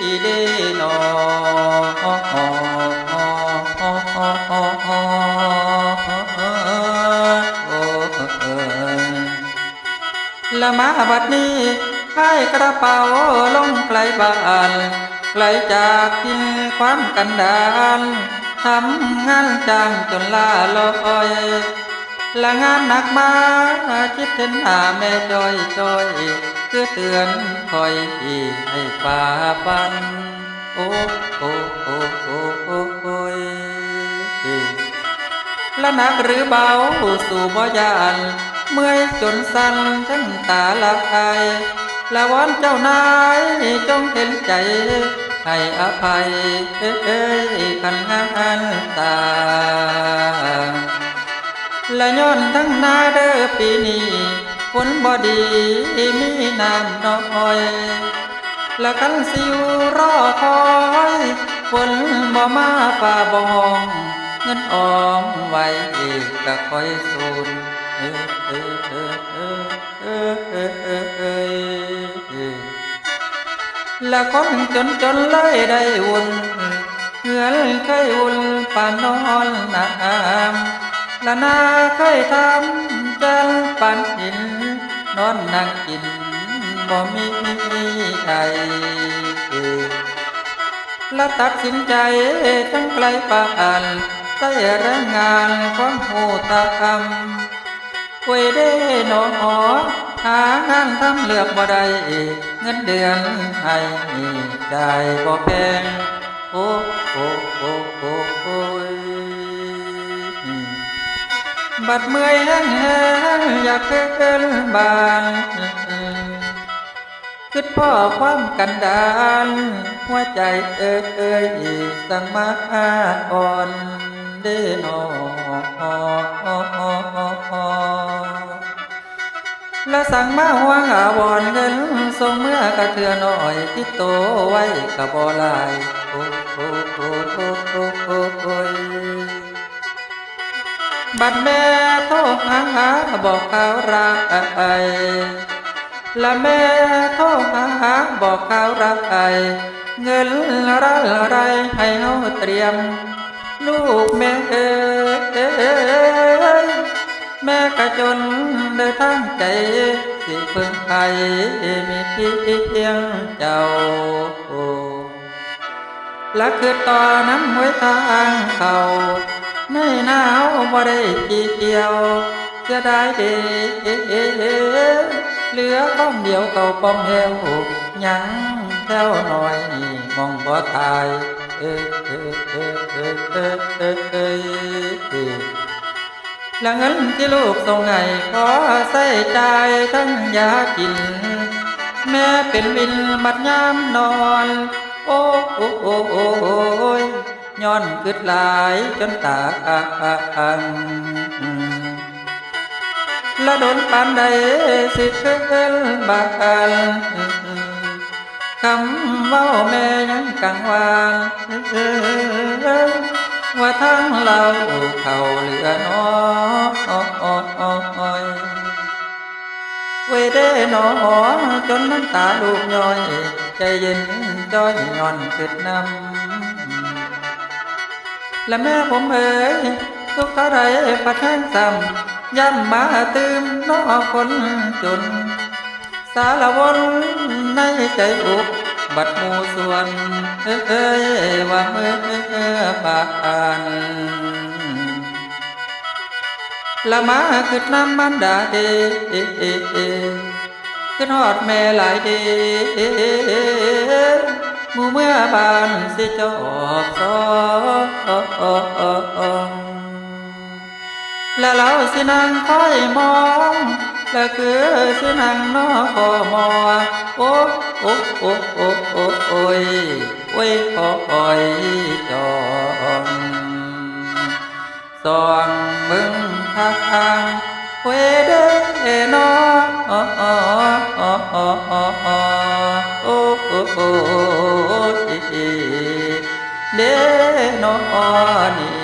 อีเดนอละมาบัดนี้ให้กระเป๋าลงไกลบ้านไกลจากทิ้งความกันดานทำงานจ้างจนลาลอย ละงานหนักมาคิดถึงหาแม่จอยจอยคือเตือนคอยอีให้ฝ่าฟัน โอ้โอ้โอ้โอ้โอ้โอ้ยและหนักหรือเบาสู่บ่ยานเมื่อยจนสั่นทั้งตาละอายละวอนเจ้านายจงเห็นใจ ให้อภัยเอ้ยขันงานตา และย้อนทั้งนาเด้อปีนี้ฝนบ่ดีมีน้ำน้อย และคันสิอยู่รอคอยฝนบ่มาฝ่าบองเงินออมไว้อีกก็คอยสูญเออเออเออเออเออเออเออเออและคนจนจนเลยได้วุ่นเหือนเคยวุ่นปานนอนน้ำ ละนาเคยทำจันปันหิน นอนนั่งกินบ่มีใจและตัดสินใจทั้งไกลปานใส่แรงงานความหูตาคำคุยได้หนอหางานทำเลือกบ่ได้เงินเดือนให้จ่ายบ่แพงโอ้โอ้โอ้โอ้ บัดเมื่อยแห้งแห้งอยากเกินบานคิดพ่อความกันดานหัวใจเอ้ยเอ้ยสั่งมาอ่อนเด้นอและสั่งมาห่วงอาวรเงินส่งเมื่อกระเทือหน่อยที่โตไว้กะบ่ลายโอ้โอ้โอ้โอ้ บัดแม่โทรหาหาบอกข่าวรักไอและแม่โทรหาหาบอกข่าวรักไอเงินละอะไรให้เฮาเตรียม ลูกแม่เอยแม่กะจนเดินทางใจสิเพิ่งใครมีเพียงเจ้าและคือตอนนั้นหวยทางเขา ในหนาวบ่ได้กี่เกี่ยวจะได้เดเหลือก้องเดียวเก่าป้องเหวยังแถวหน่อยมองบ่ตายเอ้ยอ้ยยแล้วเงินที่ลูกส่งไงขอใส่ใจทั้งยากิน แม่เป็นวินมัดยามนอน โอ้โอ้โอ้ ย้อนกึดหลายจนตาอังและโดนปานใดสิเกินบานคำเว้าแม่ยังกังวานว่าทั้งเราเขาเหลือน้อยเวเดนอจนน้ำตาลูกย้อย ใจเย็นจ้อยย่อนขึ้นนำ และแม่ผมเอ๋ยทุกเท่าไรปัดแห้งซ้ำย้ำมาตื่มน้อคนจน สารวนในใจอุกบัดมูส่วน เอ้ยว่าเมื่อบานละมาขึ้นน้ำมันดาเดขึ้นหอดแม่หลายเดห มู่เมื่อบานสิจอบสองและเราสินังคอยมอง และคือสินังนอคอมอโอ้โอ้โอ้โอ้โอ้โอ้ยโอ้ยขอคอยจองส่องมึงทางเวเดนอ เดนอนี่